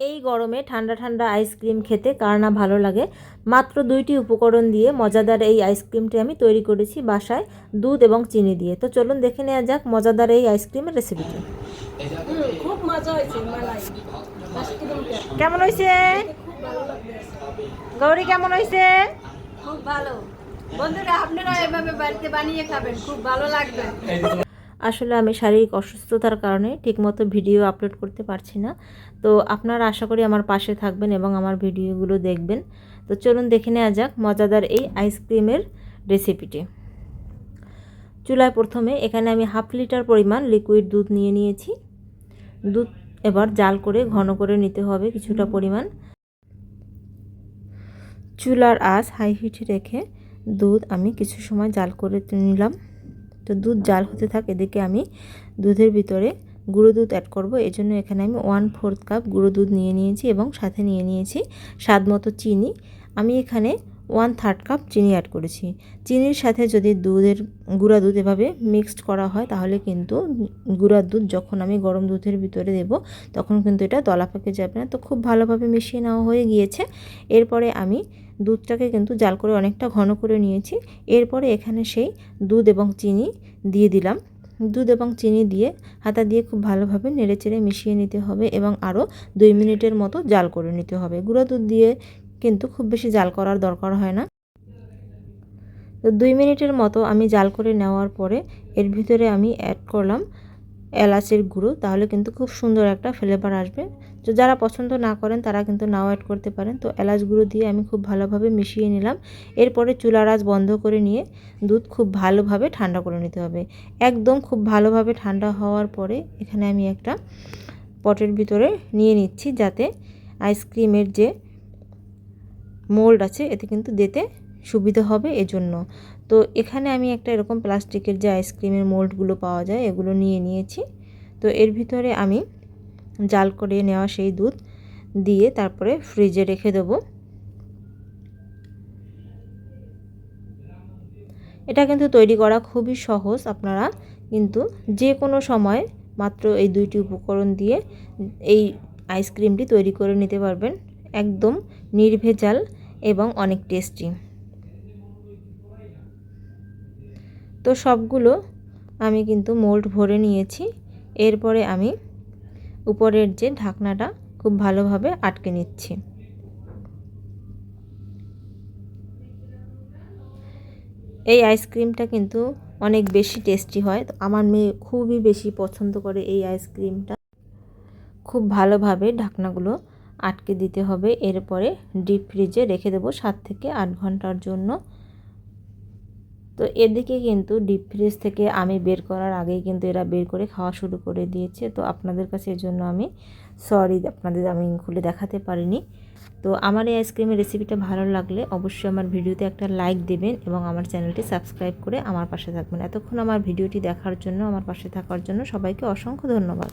এই গরমে ঠান্ডা ঠান্ডা আইসক্রিম খেতে কার না ভালো লাগে। মাত্র দুইটি উপকরণ দিয়ে মজাদার এই আইসক্রিমটি আমি তৈরি করেছি বাসায় দুধ এবং চিনি দিয়ে। তো চলুন দেখে নেওয়া যাক মজাদার এই আইসক্রিমের রেসিপিটি খুব মজা হয়েছে কেমন হয়েছে? গৌরী কেমন হয়েছে? খুব ভালো। বন্ধুরা আপনারা এভাবে বাড়িতে বানিয়ে খাবেন খুব ভালো লাগবে। আসলে আমি শারীরিক অসুস্থতার কারণে ঠিকমতো ভিডিও আপলোড করতে পারছি না। তো আপনারা আশা করি আমার পাশে থাকবেন এবং আমার ভিডিওগুলো দেখবেন। তো চলুন দেখে নেওয়া যাক মজাদার এই আইসক্রিমের রেসিপিটি চুলায় প্রথমে এখানে আমি হাফ লিটার পরিমাণ লিকুইড দুধ নিয়ে নিয়েছি। দুধ এবার জাল করে ঘন করে নিতে হবে কিছুটা পরিমাণ। চুলার আঁচ হাই হিটে রেখে দুধ আমি কিছু সময় জাল করে নিলাম। তো দুধ জাল হতে থাক, এদিকে আমি দুধের ভিতরে গুঁড়ো দুধ অ্যাড করব। এই জন্য এখানে আমি ওয়ান ফোর্থ কাপ গুঁড়ো দুধ নিয়ে নিয়েছি এবং সাথে নিয়ে নিয়েছি স্বাদ মতো চিনি। আমি এখানে ওয়ান থার্ড কাপ চিনি অ্যাড করেছি। চিনির সাথে যদি দুধের গুঁড়া দুধ এভাবে মিক্সড করা হয়, তাহলে কিন্তু গুঁড়ার দুধ যখন আমি গরম দুধের ভিতরে দেব, তখন কিন্তু এটা দলা পেকে যাবে না। তো খুব ভালোভাবে মিশিয়ে নেওয়া হয়ে গিয়েছে। এরপরে আমি দুধটাকে কিন্তু জাল করে অনেকটা ঘন করে নিয়েছি। এরপরে এখানে সেই দুধ এবং চিনি দিয়ে দিলাম। দুধ এবং চিনি দিয়ে হাতা দিয়ে খুব ভালোভাবে নেড়েচেড়ে মিশিয়ে নিতে হবে এবং আরও দুই মিনিটের মতো জাল করে নিতে হবে। গুঁড়ো দুধ দিয়ে কিন্তু খুব বেশি জাল করার দরকার হয় না। তো দুই মিনিটের মতো আমি জাল করে নেওয়ার পরে এর ভিতরে আমি অ্যাড করলাম এলাচের গুঁড়ো, তাহলে কিন্তু খুব সুন্দর একটা ফ্লেভার আসবে। তো যারা পছন্দ না করেন, তারা কিন্তু নাও অ্যাড করতে পারেন। তো এলাচ গুঁড়ো দিয়ে আমি খুব ভালোভাবে মিশিয়ে নিলাম। এরপরে চুলার আঁচ বন্ধ করে নিয়ে দুধ খুব ভালোভাবে ঠান্ডা করে নিতে হবে। একদম খুব ভালোভাবে ঠান্ডা হওয়ার পরে এখানে আমি একটা পটের ভিতরে নিয়ে নিচ্ছি, যাতে আইসক্রিমের যে মোল্ড আছে, এতে কিন্তু দিতে সুবিধা হবে এজন্য। তো এখানে আমি একটা এরকম প্লাস্টিকের যে আইসক্রিমের মোল্ডগুলো পাওয়া যায়, এগুলো নিয়ে নিয়েছি। তো এর ভিতরে আমি জাল করে নেওয়া সেই দুধ দিয়ে তারপরে ফ্রিজে রেখে দেবো। এটা কিন্তু তৈরি করা খুবই সহজ আপনারা, কিন্তু যে কোনো সময় মাত্র এই দুইটি উপকরণ দিয়ে এই আইসক্রিমটি তৈরি করে নিতে পারবেন। একদম নির্ভেজাল এবং অনেক টেস্টি তো সবগুলো আমি কিন্তু মোল্ড ভরে নিয়েছি। এরপরে আমি উপরের যে ঢাকনাটা খুব ভালোভাবে আটকে নিচ্ছি। এই আইসক্রিমটা কিন্তু অনেক বেশি টেস্টি হয়। তো আমার মেয়ে খুবই বেশি পছন্দ করে এই আইসক্রিমটা খুব ভালোভাবে ঢাকনাগুলো আটকে দিতে হবে। এরপরে ডিপ ফ্রিজে রেখে দেবো সাত থেকে আট ঘণ্টার জন্য। তো এদিকে কিন্তু ডিপ ফ্রিজ থেকে আমি বের করার আগেই কিন্তু এরা বের করে খাওয়া শুরু করে দিয়েছে। তো আপনাদের কাছে এর জন্য আমি সরি আপনাদের আমি খুলে দেখাতে পারিনি। তো আমার এই আইসক্রিমের রেসিপিটা ভালো লাগলে অবশ্যই আমার ভিডিওতে একটা লাইক দেবেন এবং আমার চ্যানেলটি সাবস্ক্রাইব করে আমার পাশে থাকবেন। এতক্ষণ আমার ভিডিওটি দেখার জন্য, আমার পাশে থাকার জন্য সবাইকে অসংখ্য ধন্যবাদ।